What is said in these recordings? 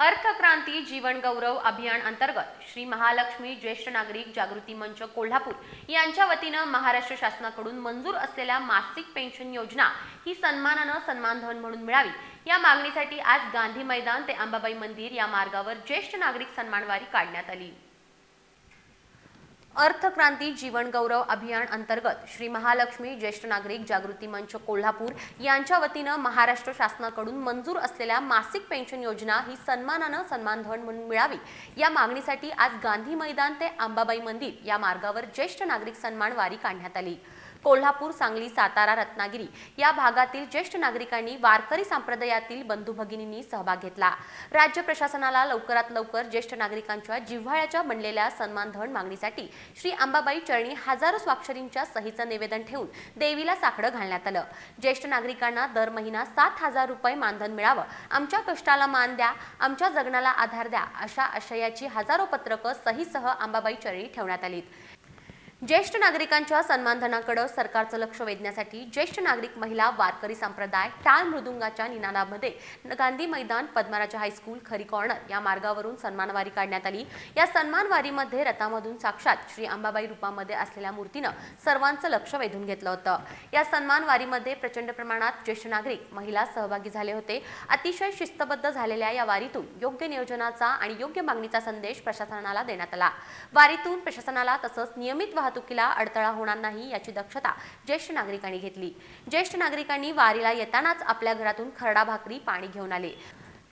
अर्थक्रांती जीवनगौरव अभियान अंतर्गत श्री महालक्ष्मी ज्येष्ठ नागरिक जागृती मंच कोल्हापूर यांच्या वतीनं महाराष्ट्र शासनाकडून मंजूर असलेल्या मासिक पेन्शन योजना ही सन्मानानं सन्मानधन म्हणून मिळावी. या मागणीसाठी आज गांधी मैदान ते अंबाबाई मंदिर या मार्गावर ज्येष्ठ नागरिक सन्मानवारी काढण्यात आली. अर्थक्रांती जीवनगौरव अभियान अंतर्गत श्री महालक्ष्मी ज्येष्ठ नागरिक जागृती मंच कोल्हापूर यांच्या वतीनं महाराष्ट्र शासनाकडून मंजूर असलेल्या मासिक पेन्शन योजना ही सन्मानानं सन्मानधन म्हणून मिळावी. या मागणीसाठी आज गांधी मैदान ते अंबाबाई मंदिर या मार्गावर ज्येष्ठ नागरिक सन्मान वारी काढण्यात आली. कोल्हापूर सांगली सातारा रत्नागिरी या भागातील ज्येष्ठ नागरिकांनी वारकरी संप्रदायातील बंधू भगिनींनी सहभाग घेतला. राज्य प्रशासनाला लवकरात लवकर ज्येष्ठ नागरिकांच्या जिव्हाळ्याच्या बनलेल्या सन्मानधन मागणीसाठी श्री अंबाबाई चरणी हजारो स्वाक्षरींच्या सहीचं निवेदन ठेवून देवीला साकडं घालण्यात आलं. ज्येष्ठ नागरिकांना दर महिना सात हजार रुपये मानधन मिळावं. आमच्या कष्टाला मान द्या आमच्या जगण्याला आधार द्या अशा आशयाची हजारो पत्रकं सहीसह अंबाबाई चरणी ठेवण्यात आलीत. ज्येष्ठ नागरिकांच्या सन्मानधनाकडे सरकारचं लक्ष वेधण्यासाठी ज्येष्ठ नागरिक महिला वारकरी संप्रदाय टाळ मृदुंगाच्या निनादामध्ये गांधी मैदान पद्मराजा हायस्कूल खरी कॉर्नर या मार्गावरून सन्मानवारी काढण्यात आली. या सन्मानवारीमध्ये रथामधून साक्षात श्री अंबाबाई रूपामध्ये असलेल्या मूर्तीनं सर्वांचं लक्ष वेधून घेतलं होतं. या सन्मानवारीमध्ये प्रचंड प्रमाणात ज्येष्ठ नागरिक महिला सहभागी झाले होते. अतिशय शिस्तबद्ध झालेल्या या वारीतून योग्य नियोजनाचा आणि योग्य मागणीचा संदेश प्रशासनाला देण्यात आला. वारीतून प्रशासनाला तसंच नियमित वाहतुकीला अडथळा होणार नाही याची दक्षता ज्येष्ठ नागरिकांनी घेतली. ज्येष्ठ नागरिकांनी वारीला येतानाच आपल्या घरातून खरडा भाकरी पाणी घेऊन आले.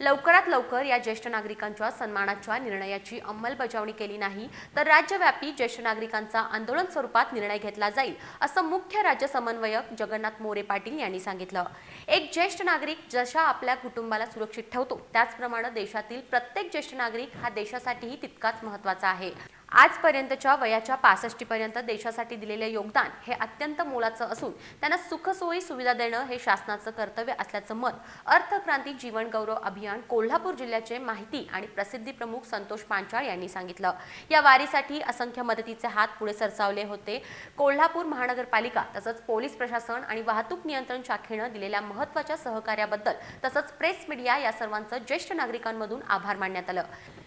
लवकरात लवकर या ज्येष्ठ नागरिकांच्या सन्मानाच्या निर्णयाची अंमलबजावणी केली नाही तर राज्यव्यापी ज्येष्ठ नागरिकांचा आंदोलन स्वरूपात निर्णय घेतला जाईल असं मुख्य राज्य समन्वयक जगन्नाथ मोरे पाटील यांनी सांगितलं. एक ज्येष्ठ नागरिक जशा आपल्या कुटुंबाला सुरक्षित ठेवतो त्याचप्रमाणे देशातील प्रत्येक ज्येष्ठ नागरिक हा देशासाठीही तितकाच महत्त्वाचा आहे. आजपर्यंतच्या वयाच्या पासष्टीपर्यंत देशासाठी दिलेले योगदान हे अत्यंत मोलाचं असून त्यांना सुखसोयी सुविधा देणं हे शासनाचं कर्तव्य असल्याचं मत अर्थक्रांती जीवन गौरव अभियान कोल्हापूर जिल्ह्याचे माहिती आणि प्रसिद्धी प्रमुख संतोष पांचाळ यांनी सांगितलं. या वारीसाठी असंख्य मदतीचे हात पुढे सरसावले होते. कोल्हापूर महानगरपालिका तसंच पोलीस प्रशासन आणि वाहतूक नियंत्रण शाखेनं दिलेल्या महत्त्वाच्या सहकार्याबद्दल तसंच प्रेस मीडिया या सर्वांचं ज्येष्ठ नागरिकांमधून आभार मानण्यात आलं.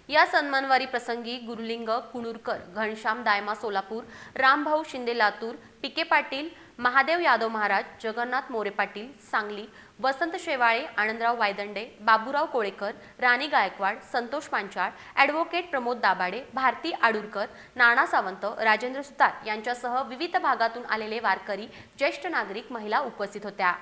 या सन्मानवारी प्रसंगी Guruling कुणूरकर Ghanshyam Dayma Solapur Rambhau Shinde Latur P K Patil Mahadev Yadav Maharaj Jagannath More Patil Sangli Vasant Shewale Anandrao Waydande Baburao Kolekar Rani Gaikwad Santosh Panchal advocate Pramod Dabhade Bharati Adurkar Nana Sawant Rajendra Sutar यांच्यासह विविध भागातून आलेले वारकरी ज्येष्ठ नागरिक महिला उपस्थित होत्या.